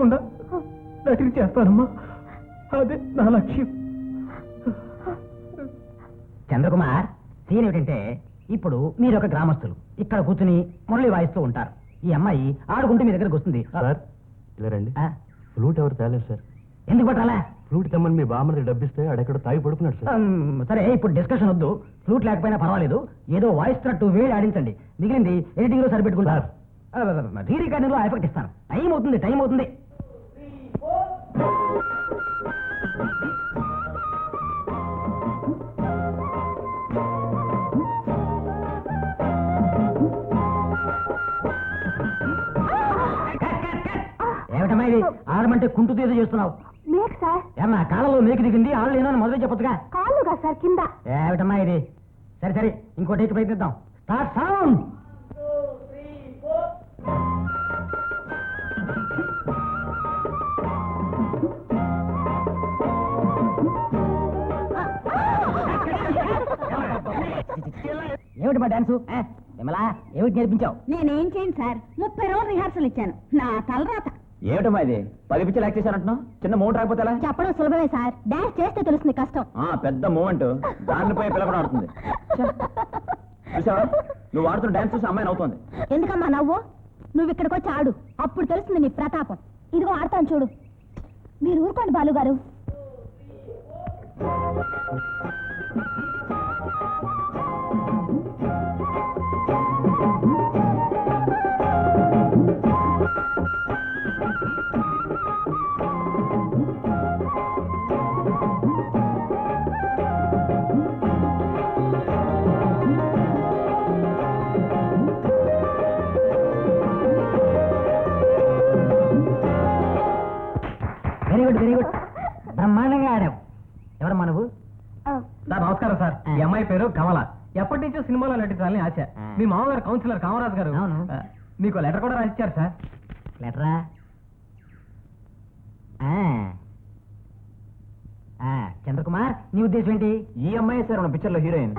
తప్పకుండా నటిని చేస్తానమ్మా. అదే నా లక్ష్యం. చంద్రకుమార్ సీన్ ఏమిటంటే ఇప్పుడు మీరు ఒక గ్రామస్తులు. ఇక్కడ కూర్చుని మురళి వాయిస్తూ ఉంటారు. ఈ అమ్మాయి ఆడుకుంటూ మీ దగ్గరకు వస్తుంది. సార్ ఇలా రండి. ఆ, ఫ్లూట్ ఎవరు తేలేదు సార్? ఎందుకు పట్టాలా ఫ్లూట్ తెమ్మని మీ బామ్మది డబ్బిస్తే ఆడెక్కడ తాగి పడుకున్నాడు సార్. సరే ఇప్పుడు డిస్కషన్ వద్దు. ఫ్లూట్ లేకపోయినా పర్వాలేదు. ఏదో వాయిస్ తట్టు వేడి ఆడించండి. మిగిలింది ఎడిటింగ్లో సరిపెట్టుకుంటారు రీ రికార్డింగ్లో ఎఫెక్ట్ ఇస్తాను. టైం అవుతుంది టైం అవుతుంది. ఏమిటమ్మా ఇది ఆడమంటే కుంటుతూ ఏదో చేస్తున్నావు. Make sir. ఏమన్నా కాలంలో మేకి దిగింది ఆళ్ళు ఏమో మొదలు చెప్పొచ్చుగా? కాళ్ళుగా సార్ కింద. ఏమిటమ్మా ఇది? సరే సరే ఇంకో టేక్ ప్రయత్నిద్దాం. స్టార్ట్ సౌండ్ ఏమిటి మా డాన్సు విమలా ఏమిటి నేర్పించావు? నేనేం చేయను సార్ ముప్పై రోజులు రిహార్సల్ ఇచ్చాను. నా తలరాత. ఏమిటమ్మా ఇది? పది పిచ్చలు యాక్ట్ చేశానంటున్నావు చిన్న మూమెంట్ రాకపోతే ఎలా? చెప్పడం సులభమే సార్. డాన్స్ చేస్తే తెలుస్తుంది కష్టం. ఆ, పెద్ద మూమెంట్ దాన్ని పోయి పిల్ల కూడా ఆడుతుంది చూసావా? నువ్వు ఆడుతున్న డాన్స్ చూసి అమ్మాయి అవుతుంది. ఎందుకమ్మా నవ్వు? నువ్వు ఇక్కడికి వచ్చి ఆడు. అప్పుడు తెలుస్తుంది నీ ప్రతాపం. ఇదిగో ఆడతాను చూడు. మీరు ఊరుకోండి బాలు గారు వెరీ గుడ్ వెరీ గుడ్ బ్రహ్మాండంగా ఆడావు. ఎవరమ్మా నువ్వు? సార్ నమస్కారం సార్. ఈ అమ్మాయి పేరు కమల. ఎప్పటి నుంచో సినిమాలో నటించాలని ఆశ. మీ మామగారు కౌన్సిలర్ కామరాజు గారు. అవును. మీకు లెటర్ కూడా రాసిచ్చారు సార్. లెటరా? ఆ. ఆ, చంద్రకుమార్ నీ ఉద్దేశం ఏంటి? ఈ అమ్మాయి సార్ మన పిక్చర్లో హీరోయిన్.